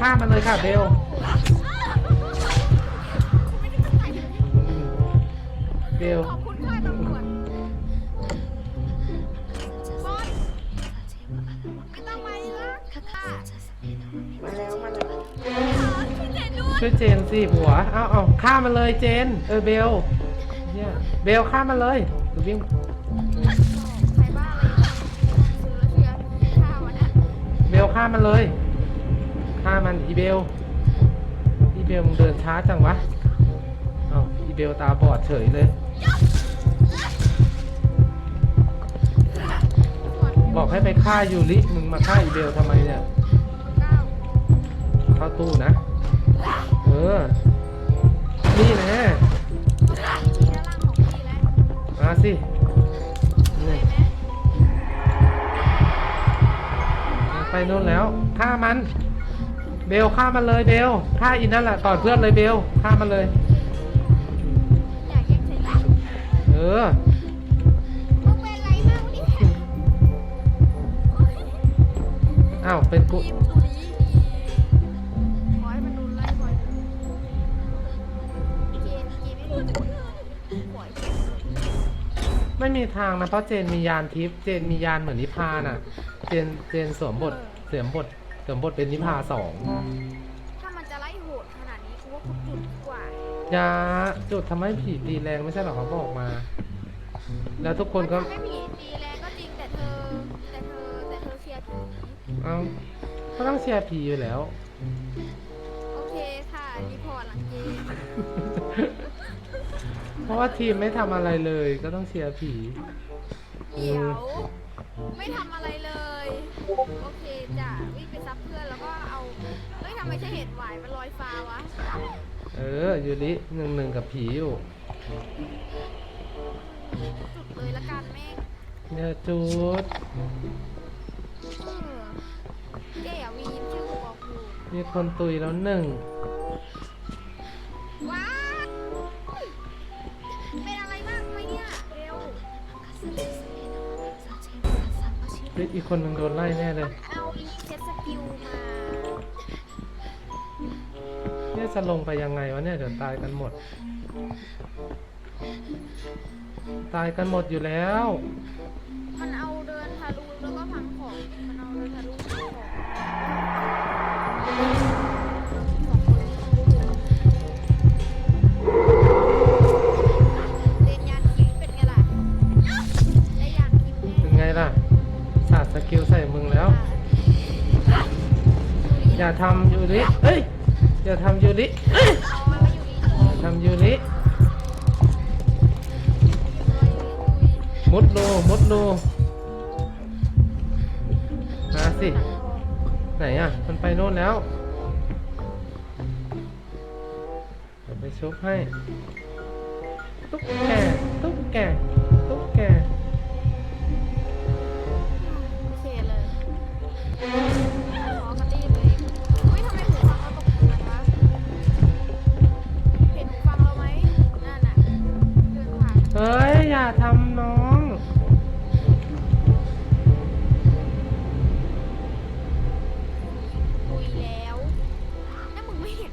ฆ่ามันเลยค่ะเบลเบลขอบคุณค่ะตำรวจบอสไม่ต้องมาละค่ะมาแล้วมาแล้วช่วยเจนด้วยช่วยเจนสิผัวเอาเอาฆ่ามันเลยเจน เออเบลเนี่ยเบลฆ่ามันเลยรือวิ่ง ฆ่ามันเลยฆ่ามันอีเบลอีเบลมึงเดินช้าจังวะเอ้าอีเบลตาบอดเฉยเลย บอกให้ไปฆ่ายูริมึงมาฆ่าอีเบลทำไมเนี่ยเก้าเข้าตู้นะ เออ นี่นะทีด้านล่างของพี่แล้วมาสิเห็นี่ ไหมไปนู่นแล้วฆ่ามัน เบลฆ่ามันเลยเบลฆ่าอินนั่นแหละก่อนเพื่อนเลยเบลฆ่ามันเลย อยากแยกใจยิงเออ มึงเป็นไรบ้างเนี่ยอ้าวเป็นกู ทีมกู ม่มีทางนะเพราะเจนมียานทิพย์เจนมียานเหมือนนิพาน่ะ เจนเจนสวมบทเสวมบทสวมบทเป็นนิพาสองถ้ามันจะไล่โหดขนาดนี้กูว่ากูจุดดีกว่ายาจุดทำให้ผีตีแรงไม่ใช่หรอเขาบอกมา แล้วทุกคนก็มัทำให้ผีตีแรงก็จริงแต่เธอแต่เธอแต่เธอเชียร์ผีเอ้าก็ต้องเชียร์ผีอยู่แล้ว โอเคค่ะรีพอร์ตหลังเกมเพ ราะว่าทีมไม่ทำอะไรเลย ก็ต้องเชียร์ผี เดี๋ยวไม่ทำอะไรเลย โอเคจ้ะวิ่งไปซับเพื่อนแล้วก็เอาเฮ้ยทำไมฉันเห็นหวายมันลอยฟ้าวะเออยูริหนึ่งหนึ่งกับผีอยู่จุดเลยละกันแม่งเนี่ยจุดเออเจ๊อย่าวีนชื่อกูบอกกูมีคนตุยแล้วหนึ่ง เฮ้ยอีกคนหนึ่งโดนไล่แน่เลย เอาอีเช็ดสกิลมาเนี่ยจะลงไปยังไงวะเนี่ย เดี๋ยวตายกันหมด ตายกันหมดอยู่แล้ว มันเอา ทำยูริเอ้ยอย่าทำยูริเอ้ยอย่าทำยูริมุดรูมุดรูมาสิ ไหนอะ มันไปโน่นแล้วเดี๋ยวไปชุบให้ ตุ๊กแก ตุ๊กแก ตุ๊กแก ทำน้อง คุยแล้วแล้วมึงไม่เห็น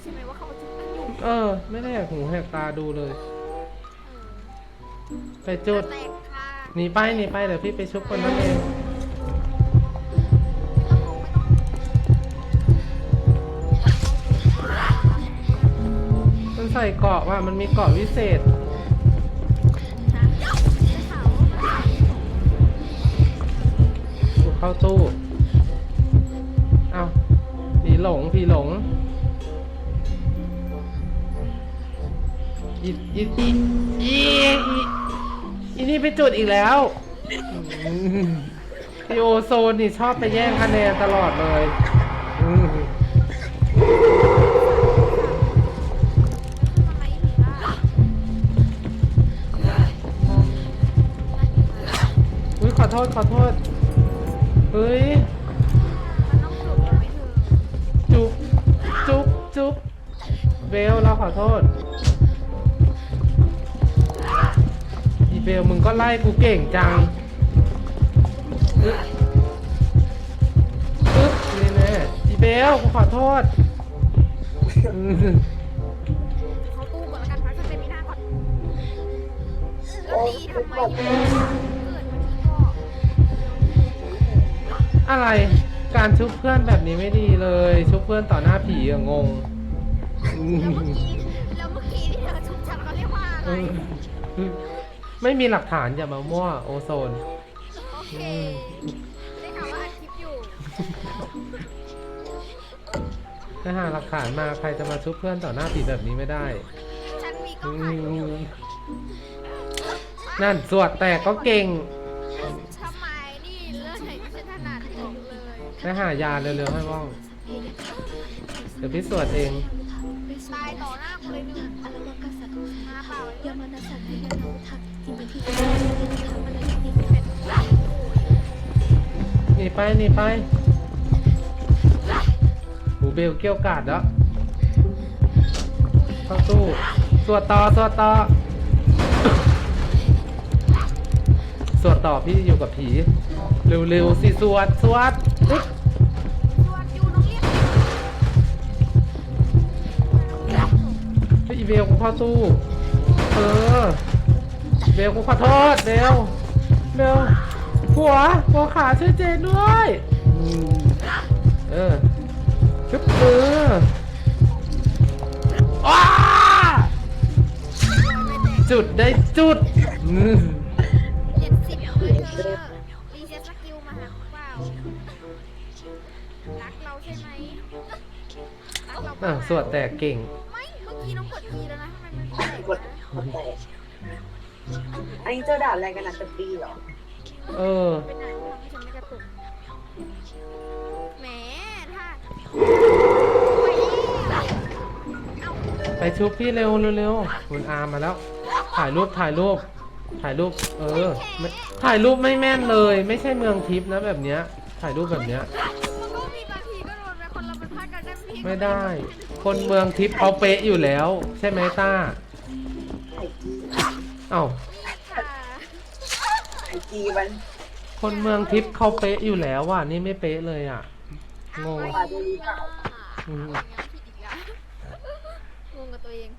ใช่ไหมว่าเขาจุดกันอยู่เออ ไม่ได้แหกหูแหกตาดูเลยเออไปจุด แตกค่ะหนีไปหนีไปเดี๋ยวพี่ไปชุบคนนั้นเอง ไม่ต้องลงไม่ต้องมันใส่เกราะว่ามันมีเกราะวิเศษ เข้าตู้ เอาผีหลงผีหลงอีอีอีอีอีนี่ไปจุดอีกแล้วอืมพี่โอโซนนี่ชอบไปแย่งคะแนนตลอดเลยอุ้ยขอโทษ ขอโทษ เบลเราขอโทษ อีเบลมึงก็ไล่กูเก่งจังอึ๊บอึ๊บนี่แน่จีเบลกูขอโทษอืมเขาตู้ก่อนล้วกันพักสเตมิน่าก่อนแล้วตีทำไมเกิดมาที่ก็อะไร การชุบเพื่อนแบบนี้ไม่ดีเลย ชุบเพื่อนต่อหน้าผีอะงง แล้วเมื่อกี้แล้วเมื่อกี้ที่เธอชุบฉันเขาเรียกว่าอะไรอืมไม่มีหลักฐานอย่ามามั่วโอโซน โอเค ได้ข่าวว่าอัดคลิปอยู่ ถ้าหาหลักฐานมาใครจะมาชุบเพื่อนต่อหน้าผีแบบนี้ไม่ได้ฉันมีกล้อืองถ่ายรูปอยู่มนั่นสวดแตกก็เก่งทำไมนี่เรื่องไหนไม่ใช่ถนัดบอกเลย ไปหายาเร็วๆให้ว่อง เดี๋ยวพี่สวดเอง ตายต่อหน้ากูเลยหนึ่งมาเปล่าเลยเป็นหนีไปหนีไปหูเบลเกี้ยวกาดแล้วเข้าตู้สวดต่อสวดต่อสวดต่อพี่อยู่กับผี เร็วๆสิสวดสวด พี่เบลกูเข้าตู้ เออ เบลกูขอโทษเบลเบลหัวหัวขาช่วยเจนด้วยอืมเออชึบเอออ้าจุดได้จุดอืมเจ็ดสิบเลยเธอรีเซ็ตสกิลมาหาเปล่ารักเราใช่ไหมรักเราอะสวดแต่เก่งไม่เมื่อ กี้น้องกดทีแล้วนะทำไมมันแตกกดนะกดแตกอันนี้เจอด่านอะไรกันนะจะปีเหรอเออ เป็นไหนทำให้ฉันไม่กระตุกแหมถ้าเอาไปชุบพี่เร็วเร็วๆคุณอาร์มมาแล้ว ถ่ายรูปถ่ายรูป ถ่ายรูป เออไม่ถ่ายรูปไม่แม่นเลย ไม่ใช่เมืองทิพย์นะแบบเนี้ย ถ่ายรูปแบบเนี้ย มันก็มีบางทีก็โดนไปคนเราเป็นพลาดกันได้พี่ไม่ได้ คนเมืองทิพย์เขาเป๊ะอยู่แล้ว ใช่ไหมต้าไข่กีเอ้าค่ะไข่กีมันคนเมืองทิพย์เขาเป๊ะอยู่แล้วว่ะนี่ไม่เป๊ะเลยอะ งงอะไรอะอืมผิดอีกแล้วงงกับตัวเอง